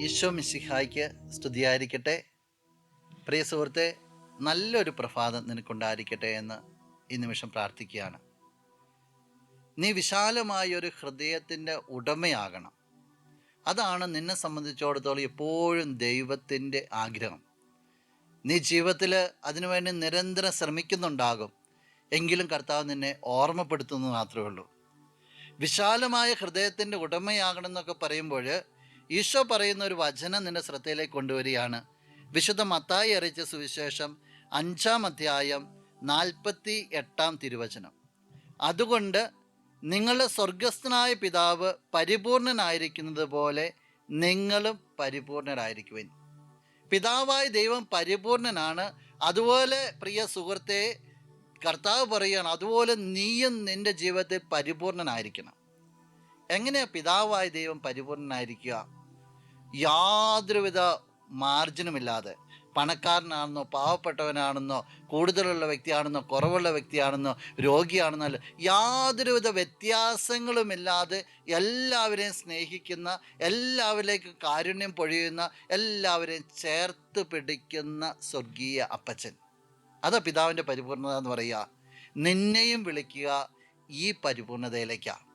ഈശോ മിശിഹായ്ക്ക് സ്തുതിയായിരിക്കട്ടെ. പ്രിയ സുഹൃത്തെ നല്ലൊരു പ്രഭാതം നിനക്കുണ്ടായിരിക്കട്ടെ എന്ന് ഈ നിമിഷം പ്രാർത്ഥിക്കുകയാണ്. നീ വിശാലമായൊരു ഹൃദയത്തിന്റെ ഉടമയാകണം. അതാണ് നിന്നെ സംബന്ധിച്ചിടത്തോളം എപ്പോഴും ദൈവത്തിന്റെ ആഗ്രഹം. നീ ജീവിതത്തിൽ അതിനുവേണ്ടി നിരന്തരം ശ്രമിക്കുന്നുണ്ടാകും. എങ്കിലും കർത്താവ് നിന്നെ ഓർമ്മപ്പെടുത്തുന്നു മാത്രമേ ഉള്ളൂ. വിശാലമായ ഹൃദയത്തിന്റെ ഉടമയാകണം എന്നൊക്കെ പറയുമ്പോൾ ഈശോ പറയുന്ന ഒരു വചനം നിന്റെ ശ്രദ്ധയിലേക്ക് കൊണ്ടുവരികയാണ്. വിശുദ്ധ മത്തായി അറിയിച്ച സുവിശേഷം അഞ്ചാം അധ്യായം നാൽപ്പത്തി എട്ടാം തിരുവചനം. അതുകൊണ്ട് നിങ്ങളുടെ സ്വർഗസ്ഥനായ പിതാവ് പരിപൂർണനായിരിക്കുന്നത് പോലെ നിങ്ങളും പരിപൂർണരായിരിക്കുവിൻ. പിതാവായ ദൈവം പരിപൂർണനാണ്. അതുപോലെ പ്രിയ സുഹൃത്തെ കർത്താവ് പറയുകയാണ് അതുപോലെ നീയും നിന്റെ ജീവിതത്തിൽ പരിപൂർണനായിരിക്കണം. എങ്ങനെയാണ് പിതാവായ ദൈവം പരിപൂർണനായിരിക്കുക? യാതൊരുവിധ മാർജിനുമില്ലാതെ പണക്കാരനാണെന്നോ പാവപ്പെട്ടവനാണെന്നോ കൂടുതലുള്ള വ്യക്തിയാണെന്നോ കുറവുള്ള വ്യക്തിയാണെന്നോ രോഗിയാണെന്നോ യാതൊരുവിധ വ്യത്യാസങ്ങളുമില്ലാതെ എല്ലാവരെയും സ്നേഹിക്കുന്ന എല്ലാവരിലേക്കും കാരുണ്യം പൊഴിയുന്ന എല്ലാവരെയും ചേർത്ത് പിടിക്കുന്ന സ്വർഗീയ അപ്പച്ചൻ. അതാ പിതാവിന്റെ പരിപൂർണത എന്ന് പറയുക. നിന്നെയും വിളിക്കുക ഈ പരിപൂർണതയിലേക്കാണ്.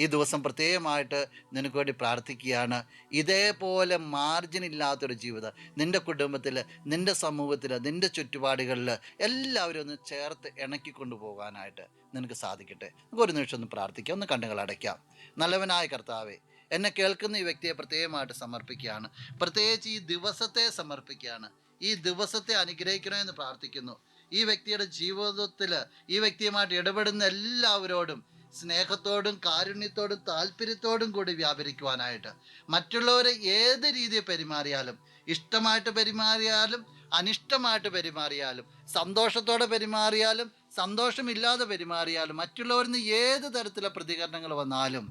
ഈ ദിവസം പ്രത്യേകമായിട്ട് നിനക്ക് വേണ്ടി പ്രാർത്ഥിക്കുകയാണ്. ഇതേപോലെ മാർജിൻ ഇല്ലാത്തൊരു ജീവിതം. നിന്റെ കുടുംബത്തിൽ നിന്റെ സമൂഹത്തിൽ നിന്റെ ചുറ്റുപാടുകളിൽ എല്ലാവരും ഒന്ന് ചേർത്ത് ഇണക്കി പോകാനായിട്ട് നിനക്ക് സാധിക്കട്ടെ. നമുക്ക് ഒരു നിമിഷം ഒന്ന് പ്രാർത്ഥിക്കാം. ഒന്ന് കണ്ണുകൾ അടയ്ക്കാം. നല്ലവനായ കർത്താവേ എന്നെ കേൾക്കുന്ന ഈ വ്യക്തിയെ പ്രത്യേകമായിട്ട് സമർപ്പിക്കുകയാണ്. പ്രത്യേകിച്ച് ഈ ദിവസത്തെ സമർപ്പിക്കുകയാണ്. ഈ ദിവസത്തെ അനുഗ്രഹിക്കണമെന്ന് പ്രാർത്ഥിക്കുന്നു. ഈ വ്യക്തിയുടെ ജീവിതത്തിൽ ഈ വ്യക്തിയുമായിട്ട് ഇടപെടുന്ന എല്ലാവരോടും സ്നേഹത്തോടും കാരുണ്യത്തോടും താല്പര്യത്തോടും കൂടി വ്യാപരിക്കുവാനായിട്ട്. മറ്റുള്ളവരെ ഏത് രീതിയിൽ പെരുമാറിയാലും ഇഷ്ടമായിട്ട് പെരുമാറിയാലും അനിഷ്ടമായിട്ട് പെരുമാറിയാലും സന്തോഷത്തോടെ പെരുമാറിയാലും സന്തോഷമില്ലാതെ പെരുമാറിയാലും മറ്റുള്ളവരിൽ നിന്ന് ഏത് തരത്തിലുള്ള പ്രതികരണങ്ങൾ വന്നാലും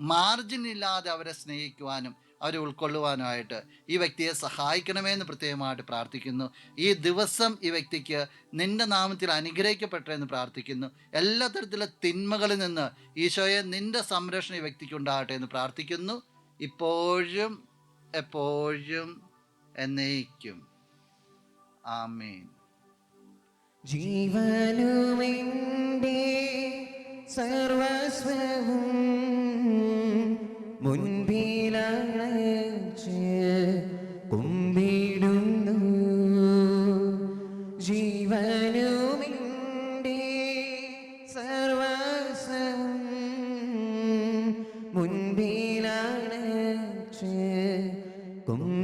മാർജിൻ ഇല്ലാതെ അവരെ സ്നേഹിക്കുവാനും അവരെ ഉൾക്കൊള്ളുവാനായിട്ട് ഈ വ്യക്തിയെ സഹായിക്കണമേ എന്ന് പ്രത്യേകമായിട്ട് പ്രാർത്ഥിക്കുന്നു. ഈ ദിവസം ഈ വ്യക്തിക്ക് നിന്റെ നാമത്തിൽ അനുഗ്രഹിക്കപ്പെട്ടെ എന്ന് പ്രാർത്ഥിക്കുന്നു. എല്ലാ തരത്തിലെ തിന്മകളിൽ നിന്ന് ഈശോയെ നിന്റെ സംരക്ഷണം ഈ വ്യക്തിക്ക് ഉണ്ടാകട്ടെ എന്ന് പ്രാർത്ഥിക്കുന്നു. ഇപ്പോഴും എപ്പോഴും എന്നേക്കും. ആമീൻ. ജീവനുമെന്റെ സർവസ്വവും മുൻപിലച്ച് മുൻപിലച്ച് കുമ്പി